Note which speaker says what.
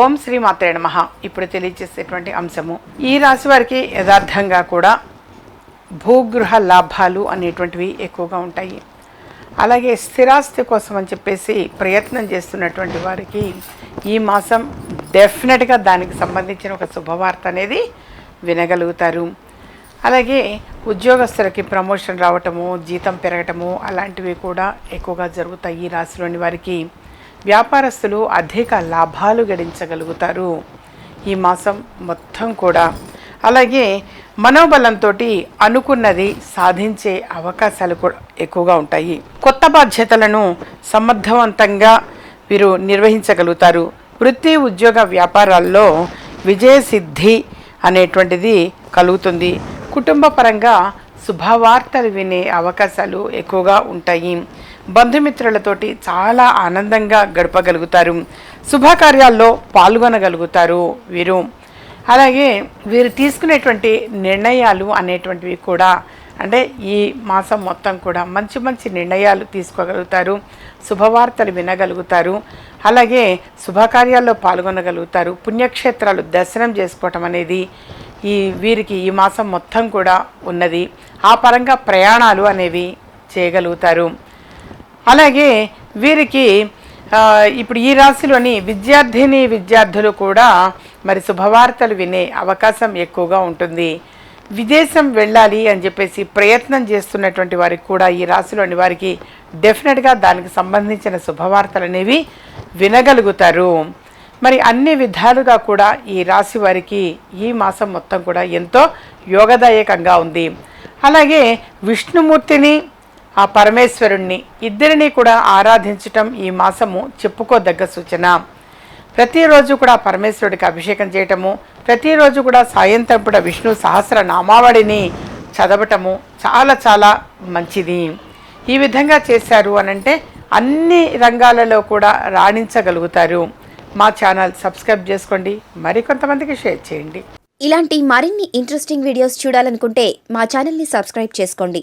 Speaker 1: ఓం శ్రీ మాత్రే నమః. ఇప్పుడు తెలియజేసేటువంటి అంశము. ఈ రాశి వారికి యథార్థంగా కూడా భూగృహ లాభాలు అనేటువంటివి ఎక్కువగా ఉంటాయి. అలాగే స్థిరాస్తి కోసం అని చెప్పేసి ప్రయత్నం చేస్తున్నటువంటి వారికి ఈ మాసం డెఫినెట్గా దానికి సంబంధించిన ఒక శుభవార్త అనేది వినగలుగుతారు. అలాగే ఉద్యోగస్తులకి ప్రమోషన్ రావటము జీతం పెరగటము అలాంటివి కూడా ఎక్కువగా జరుగుతాయి ఈ రాశిలోని వారికి. వ్యాపారస్తులు అధిక లాభాలు గడించగలుగుతారు. ఈ మాసం మొత్తం కూడా. అలాగే మనోబలంతో అనుకున్నది సాధించే అవకాశాలు కూడా ఎక్కువగా ఉంటాయి. కొత్త బాధ్యతలను సమర్థవంతంగా వీరు నిర్వహించగలుగుతారు. వృత్తి ఉద్యోగ వ్యాపారాల్లో విజయసిద్ధి అనేటువంటిది కలుగుతుంది. కుటుంబ పరంగా శుభవార్తలు వినే అవకాశాలు ఎక్కువగా ఉంటాయి. బంధుమిత్రులతోటి చాలా ఆనందంగా గడపగలుగుతారు. శుభకార్యాల్లో పాల్గొనగలుగుతారు వీరు. అలాగే వీరు తీసుకునేటువంటి నిర్ణయాలు అనేటువంటివి కూడా అంటే ఈ మాసం మొత్తం కూడా మంచి మంచి నిర్ణయాలు తీసుకోగలుగుతారు. శుభవార్తలు వినగలుగుతారు. అలాగే శుభకార్యాల్లో పాల్గొనగలుగుతారు. పుణ్యక్షేత్రాలు దర్శనం చేసుకోవటం అనేది ఈ వీరికి ఈ మాసం మొత్తం కూడా ఉన్నది. ఆ పరంగా ప్రయాణాలు అనేవి చేయగలుగుతారు. అలాగే వీరికి ఇప్పుడు ఈ రాశిలోని విద్యార్థిని విద్యార్థులు కూడా మరి శుభవార్తలు వినే అవకాశం ఎక్కువగా ఉంటుంది. విదేశం వెళ్ళాలి అని చెప్పేసి ప్రయత్నం చేస్తున్నటువంటి వారికి కూడా ఈ రాశిలోని వారికి డెఫినెట్గా దానికి సంబంధించిన శుభవార్తలు అనేవి వినగలుగుతారు. మరి అన్ని విధాలుగా కూడా ఈ రాశి వారికి ఈ మాసం మొత్తం కూడా ఎంతో యోగదాయకంగా ఉంది. అలాగే విష్ణుమూర్తిని ఆ పరమేశ్వరుణ్ణి ఇద్దరిని కూడా ఆరాధించటం ఈ మాసము చెప్పుకోదగ్గ సూచన. ప్రతిరోజు కూడా పరమేశ్వరుడికి అభిషేకం చేయటము ప్రతిరోజు కూడా సాయంత్రం కూడా విష్ణు సహస్ర నామావళిని చదవటము చాలా చాలా మంచిది. ఈ విధంగా చేశారు అనంటే అన్ని రంగాలలో కూడా రాణించగలుగుతారు. మా ఛానల్ సబ్స్క్రైబ్ చేసుకోండి మరికొంతమందికి షేర్ చేయండి.
Speaker 2: ఇలాంటి మరిన్ని ఇంట్రెస్టింగ్ వీడియోస్ చూడాలనుకుంటే మా ఛానల్ని సబ్స్క్రైబ్ చేసుకోండి.